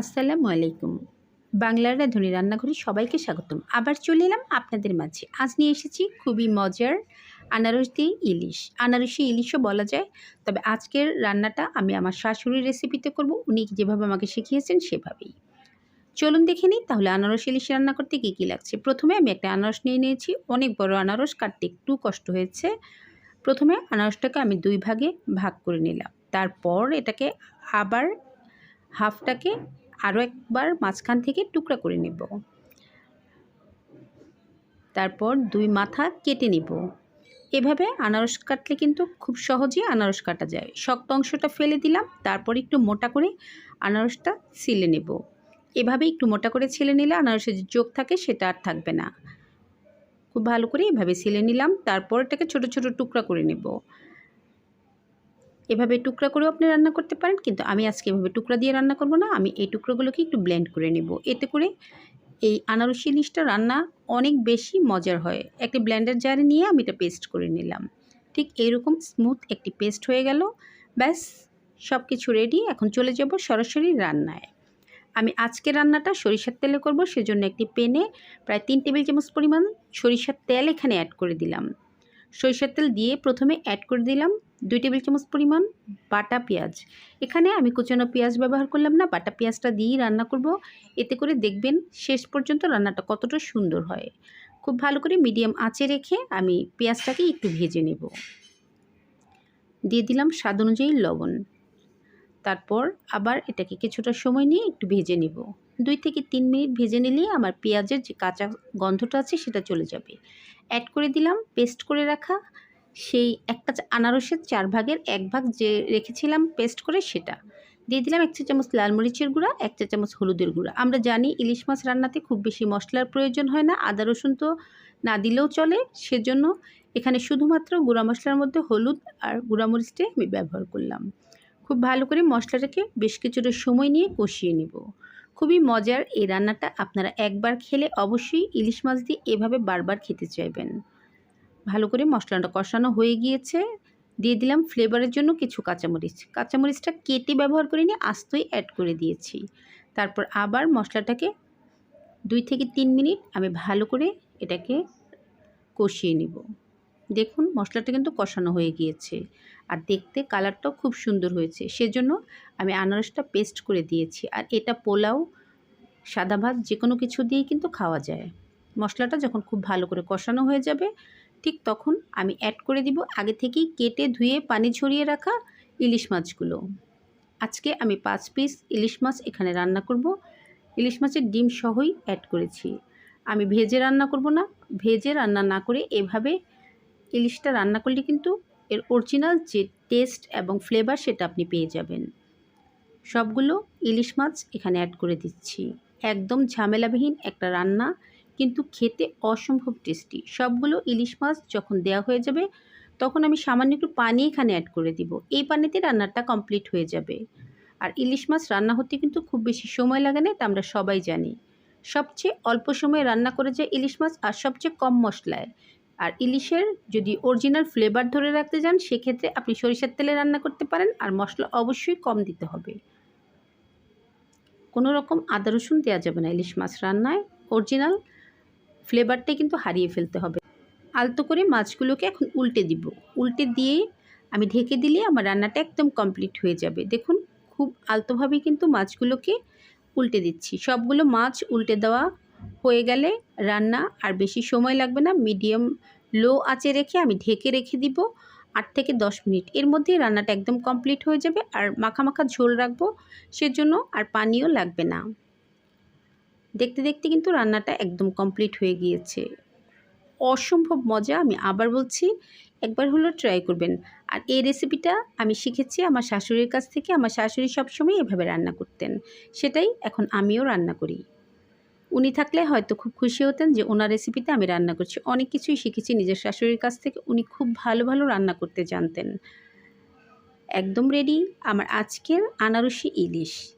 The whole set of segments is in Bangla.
আসসালামু আলাইকুম। বাংলার রাঁধুনি রান্নাঘরে সবাইকে স্বাগতম। আবার চলে এলাম আপনাদের মাঝে। আজ নিয়ে এসেছি খুবই মজার আনারস দিয়ে ইলিশ। আনারসি ইলিশও বলা যায়। তবে আজকের রান্নাটা আমি আমার শাশুড়ির রেসিপিতে করব। উনি যেভাবে আমাকে শিখিয়েছেন সেভাবেই। চলুন দেখে নিই তাহলে আনারস ইলিশ রান্না করতে কী কী লাগছে। প্রথমে আমি একটা আনারস নিয়ে নিয়েছি। অনেক বড় আনারস, কাটতে একটু কষ্ট হয়েছে। প্রথমে আনারসটাকে আমি দুই ভাগে ভাগ করে নিলাম। তারপর এটাকে আবার হাফটাকে আরও একবার মাঝখান থেকে টুকরা করে নেব। তারপর দুই মাথা কেটে নিব। এভাবে আনারস কাটলে কিন্তু খুব সহজেই আনারস কাটা যায়। শক্ত অংশটা ফেলে দিলাম, তারপর একটু মোটা করে আনারসটা ছিলে নেব। এভাবে একটু মোটা করে ছিলে নিলে আনারসের যে চোখ থাকে সেটা আর থাকবে না। খুব ভালো করে এভাবে ছিলে নিলাম, তারপর এটাকে ছোট ছোট টুকরা করে নেব। এভাবে টুকরা করেও আপনি রান্না করতে পারেন, কিন্তু আমি আজকে এভাবে টুকরা দিয়ে রান্না করব না। আমি এই টুকরোগুলোকে একটু ব্লেন্ড করে নেব। এতে করে এই আনারসি ইলিশটা রান্না অনেক বেশি মজার হয়। একটি ব্লেন্ডার জারে নিয়ে আমি এটা পেস্ট করে নিলাম। ঠিক এইরকম স্মুথ একটি পেস্ট হয়ে গেল। ব্যাস সব কিছু রেডি এখন চলে যাব সরাসরি রান্নায়। আমি আজকে রান্নাটা সরিষার তেলে করব, সেজন্য একটি পেনে প্রায় তিন টেবিল চামচ পরিমাণ সরিষার তেল এখানে অ্যাড করে দিলাম। সরিষার তেল দিয়ে প্রথমে অ্যাড করে দিলাম। দুই টেবিল চামচ পরিমাণ বাটা পেঁয়াজ। এখানে আমি কুচানো পেঁয়াজ ব্যবহার করলাম না, বাটা পেঁয়াজটা দিয়েই রান্না করব। এতে করে দেখবেন শেষ পর্যন্ত রান্নাটা কতটা সুন্দর হয়। খুব ভালো করে মিডিয়াম আঁচে রেখে আমি পেঁয়াজটাকে একটু ভেজে নেব। দিয়ে দিলাম স্বাদ অনুযায়ী লবণ। তারপর আবার এটাকে কিছুটা সময় নিয়ে একটু ভেজে নেব। দুই থেকে তিন মিনিট ভেজে নিলে আমার পেঁয়াজের যে কাঁচা গন্ধটা আছে সেটা চলে যাবে। অ্যাড করে দিলাম, পেস্ট করে রাখা সেই একটা আনারসের চার ভাগের এক ভাগ যে রেখেছিলাম পেস্ট করে সেটা। দিয়ে দিলাম এক চা চামচ লাল মরিচের গুঁড়া, এক চা চামচ হলুদের গুঁড়া। আমরা জানি ইলিশ মাছ রান্নাতে খুব বেশি মশলার প্রয়োজন হয় না, আদা, রসুন তো না দিলেও চলে, সেজন্য এখানে শুধুমাত্র গুঁড়া মশলার মধ্যে হলুদ আর গুঁড়া মরিচটাই আমি ব্যবহার করলাম। খুব ভালো করে মশলাটাকে বেশ কিছুটা সময় নিয়ে কষিয়ে নেব। খুবই মজার এই রান্নাটা, আপনারা একবার খেলে অবশ্যই ইলিশ মাছ দিয়ে এভাবে বারবার খেতে চাইবেন। ভালো করে মশলাটা কষানো হয়ে গিয়েছে। দিয়ে দিলাম ফ্লেভারের জন্য কিছু কাঁচামরিচ। কাঁচামরিচটা কেটে ব্যবহার করিনি, আস্তই অ্যাড করে দিয়েছি। তারপর আবার মশলাটাকে দুই থেকে তিন মিনিট আমি ভালো করে এটাকে কষিয়ে নিব। দেখুন, মশলাটা কিন্তু কষানো হয়ে গিয়েছে। আর দেখতে কালারটাও খুব সুন্দর হয়েছে। সেজন্য আমি আনারসটা পেস্ট করে দিয়েছি। আর এটা পোলাও, সাদা ভাত যে কোনো কিছু দিয়েই কিন্তু খাওয়া যায়। মশলাটা যখন খুব ভালো করে কষানো হয়ে যাবে ঠিক তখন আমি অ্যাড করে দিব আগে থেকেই কেটে ধুয়ে পানি ঝরিয়ে রাখা ইলিশ মাছগুলো। আজকে আমি পাঁচ পিস ইলিশ মাছ এখানে রান্না করব। ইলিশ মাছের ডিম সহই অ্যাড করেছি। আমি ভেজে রান্না করব না, ভেজে রান্না না করে এভাবে ইলিশটা রান্না করলে কিন্তু এর অরিজিনাল যে টেস্ট এবং ফ্লেভার সেটা আপনি পেয়ে যাবেন। সবগুলো ইলিশ মাছ এখানে অ্যাড করে দিচ্ছি। একদম ঝামেলাবিহীন একটা রান্না। কিন্তু খেতে অসম্ভব টেস্টি। সবগুলো ইলিশ মাছ যখন দেওয়া হয়ে যাবে, তখন আমি সামান্য একটু পানি এখানে অ্যাড করে দিব। এই পানিতে রান্নাটা কমপ্লিট হয়ে যাবে। আর ইলিশ মাছ রান্না হতে কিন্তু খুব বেশি সময় লাগে না, এটা আমরা সবাই জানি। সবচেয়ে অল্প সময়ে রান্না করে যায় ইলিশ মাছ আর সবচেয়ে কম মশলায়। আর ইলিশের যদি অরিজিনাল ফ্লেভার ধরে রাখতে যান, সেক্ষেত্রে আপনি সরিষার তেলে রান্না করতে পারেন আর মশলা অবশ্যই কম দিতে হবে। কোনো রকম আদা রসুন দেওয়া যাবে না ইলিশ মাছ রান্নায়। অরিজিনাল ফ্লেভারটাই কিন্তু হারিয়ে ফেলতে হবে। আলতো করে মাছগুলোকে এখন উল্টে দিব। উল্টে দিয়ে আমি ঢেকে দিলে আমার রান্নাটা একদম কমপ্লিট হয়ে যাবে। দেখুন, খুব আলতোভাবেই কিন্তু মাছগুলোকে উল্টে দিচ্ছি। সবগুলো মাছ উল্টে দেওয়া হয়ে গেলে রান্না আর বেশি সময় লাগবে না। মিডিয়াম, লো আঁচে রেখে আমি ঢেকে রেখে দিব আট থেকে দশ মিনিট। এর মধ্যেই রান্নাটা একদম কমপ্লিট হয়ে যাবে। আর মাখা মাখা ঝোল রাখব, সেজন্য আর পানিও লাগবে না। দেখতে দেখতে কিন্তু রান্নাটা একদম কমপ্লিট হয়ে গিয়েছে। অসম্ভব মজা, আমি আবার বলছি, একবার হলো ট্রাই করবেন। আর এই রেসিপিটা আমি শিখেছি আমার শাশুড়ির কাছ থেকে, আমার শাশুড়ি সবসময় এভাবে রান্না করতেন। সেটাই এখন আমিও রান্না করি। উনি থাকলে হয়তো খুব খুশি হতেন যে ওনার রেসিপিতে আমি রান্না করছি। অনেক কিছুই শিখেছি নিজের শাশুড়ির কাছ থেকে, উনি খুব ভালো ভালো রান্না করতে জানতেন। একদম রেডি আমার আজকের আনারসি ইলিশ।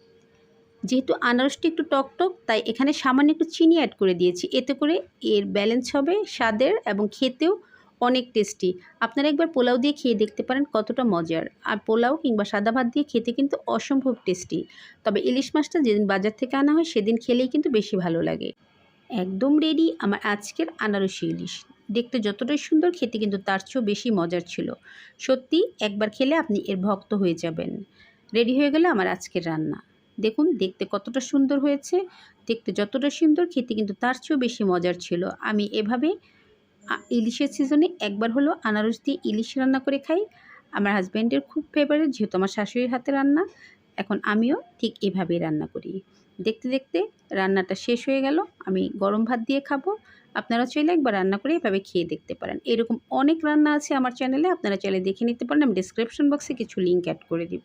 যেহেতু আনারসটি একটু টক টক তাই এখানে সামান্য একটু চিনি অ্যাড করে দিয়েছি। এতে করে এর ব্যালেন্স হবে স্বাদের এবং খেতেও অনেক টেস্টি আপনারা একবার পোলাও দিয়ে খেয়ে দেখতে পারেন কতটা মজার। আর পোলাও কিংবা সাদা ভাত দিয়ে খেতে কিন্তু অসম্ভব টেস্টি তবে ইলিশ মাছটা যেদিন বাজার থেকে আনা হয়, সেদিন খেলেই কিন্তু বেশি ভালো লাগে। একদম রেডি আমার আজকের আনারসি ইলিশ। দেখতে যতটাই সুন্দর, খেতে কিন্তু তার চেয়েও বেশি মজার ছিল। সত্যি, একবার খেলে আপনি এর ভক্ত হয়ে যাবেন। রেডি হয়ে গেলে আমার আজকের রান্না। দেখুন, দেখতে কতটা সুন্দর হয়েছে। দেখতে যতটা সুন্দর, খেতে কিন্তু তার চেয়েও বেশি মজার ছিল। আমি এভাবে ইলিশের সিজনে একবার হলো আনারস দিয়ে ইলিশ রান্না করে খাই। আমার হাজব্যান্ডের খুব ফেভারিট যেহেতু আমার শাশুড়ির হাতে রান্না। এখন আমিও ঠিক এভাবেই রান্না করি। দেখতে দেখতে রান্নাটা শেষ হয়ে গেল। আমি গরম ভাত দিয়ে খাব। আপনারা চাইলে একবার রান্না করে এভাবে খেয়ে দেখতে পারেন। এরকম অনেক রান্না আছে আমার চ্যানেলে আপনারা চাইলে দেখে নিতে পারেন। আমি ডিসক্রিপশন বক্সে কিছু লিঙ্ক অ্যাড করে দিব।